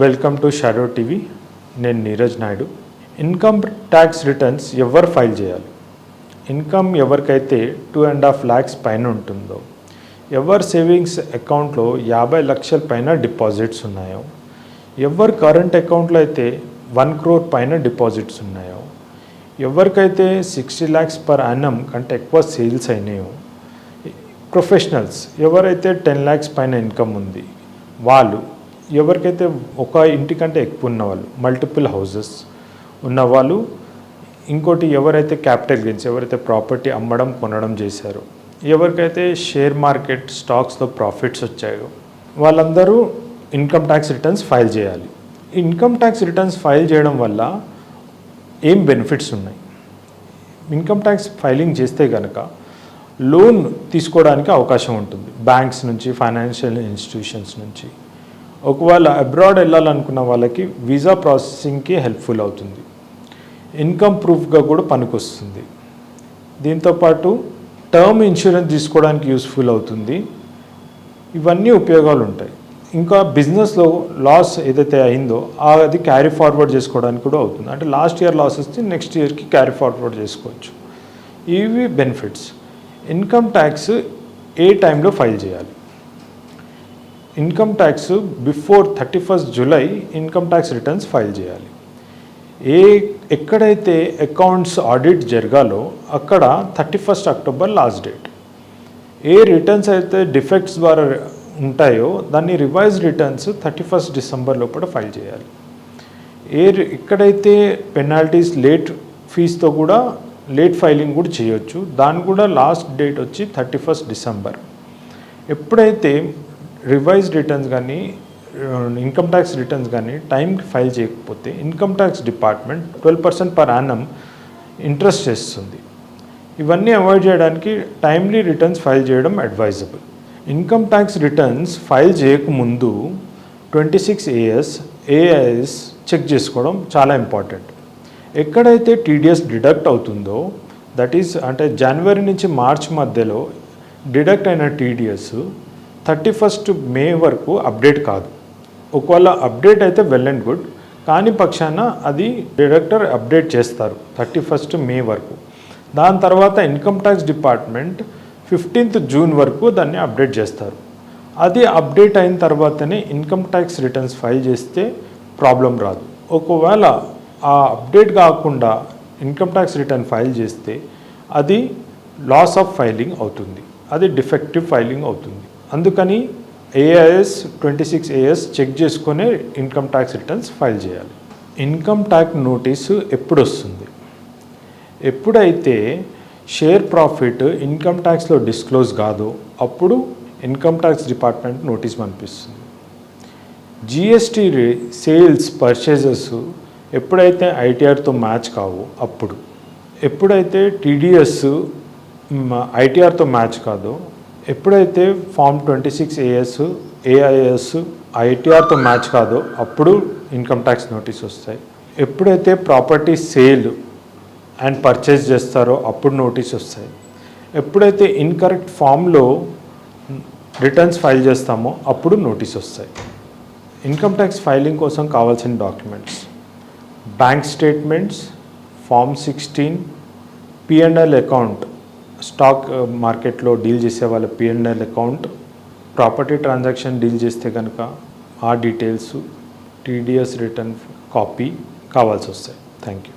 Welcome to shadow TV నేను Neeraj Naidu. Income tax returns ఎవరు file చేయాలి? Income ఎవరికైతే టూ అండ్ హాఫ్ ల్యాక్స్ పైన ఉంటుందో ఎవరి సేవింగ్స్ అకౌంట్లో యాభై లక్షల పైన డిపాజిట్స్ ఉన్నాయో ఎవరి కరెంట్ అకౌంట్లో అయితే వన్ క్రోర్ పైన డిపాజిట్స్ ఉన్నాయో ఎవరికైతే సిక్స్టీ ల్యాక్స్ పర్ అన్నం కంటే ఎక్కువ సేల్స్ అయినాయో ప్రొఫెషనల్స్ ఎవరైతే టెన్ ల్యాక్స్ పైన ఇన్కమ్ ఉంది వాళ్ళు ఎవరికైతే ఒక ఇంటికంటే ఎక్కువ ఉన్నవాళ్ళు మల్టిపుల్ హౌజెస్ ఉన్నవాళ్ళు ఇంకోటి ఎవరైతే క్యాపిటల్ గెయిన్స్ ఎవరైతే ప్రాపర్టీ అమ్మడం కొనడం చేశారో ఎవరికైతే షేర్ మార్కెట్ స్టాక్స్లో ప్రాఫిట్స్ వచ్చాయో వాళ్ళందరూ ఇన్కమ్ ట్యాక్స్ రిటర్న్స్ ఫైల్ చేయాలి. ఇన్కమ్ ట్యాక్స్ రిటర్న్స్ ఫైల్ చేయడం వల్ల ఏం బెనిఫిట్స్ ఉన్నాయి? ఇన్కమ్ ట్యాక్స్ ఫైలింగ్ చేస్తే కనుక లోన్ తీసుకోవడానికి అవకాశం ఉంటుంది. బ్యాంక్స్ నుంచి ఫైనాన్షియల్ ఇన్స్టిట్యూషన్స్ నుంచి. ఒకవేళ అబ్రాడ్ వెళ్ళాలనుకున్న వాళ్ళకి వీసా ప్రాసెసింగ్కి హెల్ప్ఫుల్ అవుతుంది. ఇన్కమ్ ప్రూఫ్గా కూడా పనికొస్తుంది. దీంతోపాటు టర్మ్ ఇన్సూరెన్స్ తీసుకోవడానికి యూస్ఫుల్ అవుతుంది. ఇవన్నీ ఉపయోగాలు ఉంటాయి ఇంకా బిజినెస్లో లాస్ ఏదైతే అయిందో అది క్యారీ ఫార్వర్డ్ చేసుకోవడానికి కూడా అవుతుంది. అంటే లాస్ట్ ఇయర్ లాస్ వస్తే నెక్స్ట్ ఇయర్కి క్యారీ ఫార్వర్డ్ చేసుకోవచ్చు. ఇవి బెనిఫిట్స్. ఇన్కమ్ ట్యాక్స్ ఏ టైంలో ఫైల్ చేయాలి? Income tax before thirty first July income tax returns file చేయాలి. ఏ ఎక్కడైతే అకౌంట్స్ ఆడిట్ జరగాలో అక్కడ thirty first October last date. ఏ రిటర్న్స్ అయితే డిఫెక్ట్స్ ద్వారా ఉంటాయో దాన్ని revise returns thirty first December లోపల ఫైల్ చేయాలి. ఏ రి- ఎక్కడైతే పెనాల్టీస్ లేట్ ఫీజుతో కూడా లేట్ ఫైలింగ్ కూడా చేయొచ్చు దాని కూడా లాస్ట్ డేట్ వచ్చి థర్టీ ఫస్ట్ డిసెంబర్. ఎప్పుడైతే రివైజ్ రిటర్న్స్ కానీ ఇన్కమ్ ట్యాక్స్ రిటర్న్స్ కానీ టైంకి ఫైల్ చేయకపోతే income tax department twelve percent per annum interest చేస్తుంది. ఇవన్నీ అవాయిడ్ చేయడానికి టైమ్లీ రిటర్న్స్ ఫైల్ చేయడం advisable income tax returns file చేయకముందు twenty six A S A I S check చేసుకోవడం చాలా ఇంపార్టెంట్ ఎక్కడైతే టీడీఎస్ డిడక్ట్ అవుతుందో దట్ ఈస్ అంటే జనవరి నుంచి మార్చ్ మధ్యలో డిడక్ట్ అయిన టీడీఎస్ థర్టీ ఫస్ట్ మే వరకు అప్డేట్ కాదు. ఒకవేళ అప్డేట్ అయితే వెల్ అండ్ గుడ్ కాని పక్షాన అది డిడక్టర్ అప్డేట్ చేస్తారు థర్టీ ఫస్ట్ మే వరకు. దాని తర్వాత income tax department fifteenth June వరకు దాన్ని అప్డేట్ చేస్తారు. అది అప్డేట్ అయిన తర్వాతనే ఇన్కమ్ ట్యాక్స్ రిటర్న్స్ ఫైల్ చేస్తే ప్రాబ్లం రాదు. ఒకవేళ ఆ అప్డేట్ కాకుండా ఇన్కమ్ ట్యాక్స్ రిటర్న్ ఫైల్ చేస్తే అది లాస్ ఆఫ్ ఫైలింగ్ అవుతుంది. అది డిఫెక్టివ్ ఫైలింగ్ అవుతుంది. అందుకని A I S twenty six A S check చేసుకునే ఇన్కమ్ ట్యాక్స్ రిటర్న్స్ ఫైల్ చేయాలి. ఇన్కమ్ ట్యాక్స్ నోటీసు ఎప్పుడు వస్తుంది ఎప్పుడైతే షేర్ ప్రాఫిట్ ఇన్కమ్ ట్యాక్స్లో డిస్క్లోజ్ కాదో అప్పుడు ఇన్కమ్ ట్యాక్స్ డిపార్ట్మెంట్ నోటీస్ పంపిస్తుంది. G S T sales purchases ఎప్పుడైతే ఐటీఆర్తో మ్యాచ్ కావో అప్పుడు. ఎప్పుడైతే టీడీఎస్ ఐటీఆర్తో మ్యాచ్ కాదో ఎప్పుడైతే form twenty six A S A I S ఐటీఆర్తో match కాదో అప్పుడు ఇన్కమ్ ట్యాక్స్ నోటీస్ వస్తాయి. ఎప్పుడైతే ప్రాపర్టీ సేల్ అండ్ పర్చేస్ చేస్తారో అప్పుడు నోటీస్ వస్తాయి. ఎప్పుడైతే ఇన్కరెక్ట్ ఫామ్లో రిటర్న్స్ ఫైల్ చేస్తామో అప్పుడు నోటీస్ వస్తాయి. ఇన్కమ్ ట్యాక్స్ ఫైలింగ్ కోసం కావాల్సిన documents. Bank statements form sixteen P N L account. Stock మార్కెట్లో డీల్ చేసే వాళ్ళ P N L account property transaction deal చేస్తే కనుక ఆ డీటెయిల్స్ టీడీఎస్ రిటర్న్ కాపీ కావాల్సి వస్తాయి. Thank you